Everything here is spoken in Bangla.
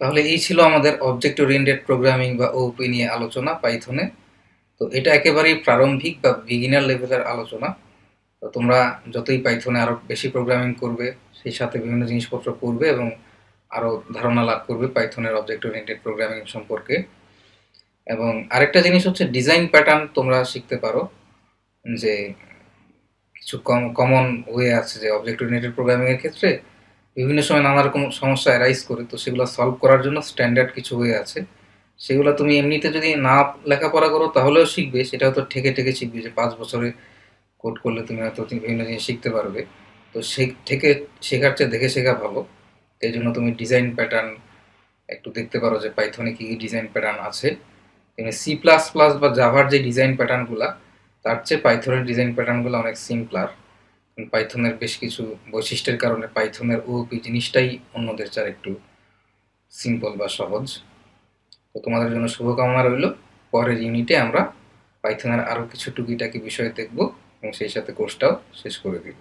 তাহলে এই ছিল আমাদের অবজেক্ট ওরিয়েন্টেড প্রোগ্রামিং বা ওপি নিয়ে আলোচনা পাইথনে তো এটা একেবারেই প্রারম্ভিক বা বিগিনার লেভেলের আলোচনা। তো তোমরা যতই পাইথনে আরও বেশি প্রোগ্রামিং করবে, সেই সাথে বিভিন্ন জিনিসপত্র করবে এবং আরও ধারণা লাভ করবে পাইথনের অবজেক্ট ওরিয়েন্টেড প্রোগ্রামিং সম্পর্কে। এবং আরেকটা জিনিস হচ্ছে ডিজাইন প্যাটার্ন তোমরা শিখতে পারো, যে কিছু কম কমন ওয়ে আছে যে অবজেক্ট ওরিয়েন্টেড প্রোগ্রামিংয়ের ক্ষেত্রে। বিভিন্ন সময় নানা রকম সমস্যা অ্যারাইজ করে, তো সেগুলো সলভ করার জন্য স্ট্যান্ডার্ড কিছু হয়ে আছে। সেগুলো তুমি এমনিতে যদি না লেখাপড়া করো, তাহলেও শিখবে। সেটা হয়তো ঠেকে ঠেকে শিখবে যে পাঁচ বছরে কোড করলে তুমি হয়তো বিভিন্ন জিনিস শিখতে পারবে। তো সে থেকে শেখার চেয়ে দেখে শেখা ভালো। এই জন্য তুমি ডিজাইন প্যাটার্ন একটু দেখতে পারো যে পাইথনে কী কী ডিজাইন প্যাটার্ন আছে। তেমনি সি প্লাস প্লাস বা জাভার যে ডিজাইন প্যাটার্নগুলো তার চেয়ে পাইথনের ডিজাইন প্যাটার্নগুলো অনেক সিম্পলার পাইথনের বেশ কিছু বৈশিষ্ট্যের কারণে পাইথনের ওপি জিনিসটাই অন্যদের চার একটু সিম্পল বা সহজ। তো তোমাদের জন্য শুভকামনা রইল। পরের ইউনিটে আমরা পাইথনের আরও কিছু টুকিটাকি বিষয় দেখব এবং সেই সাথে কোর্সটাও শেষ করে দিব।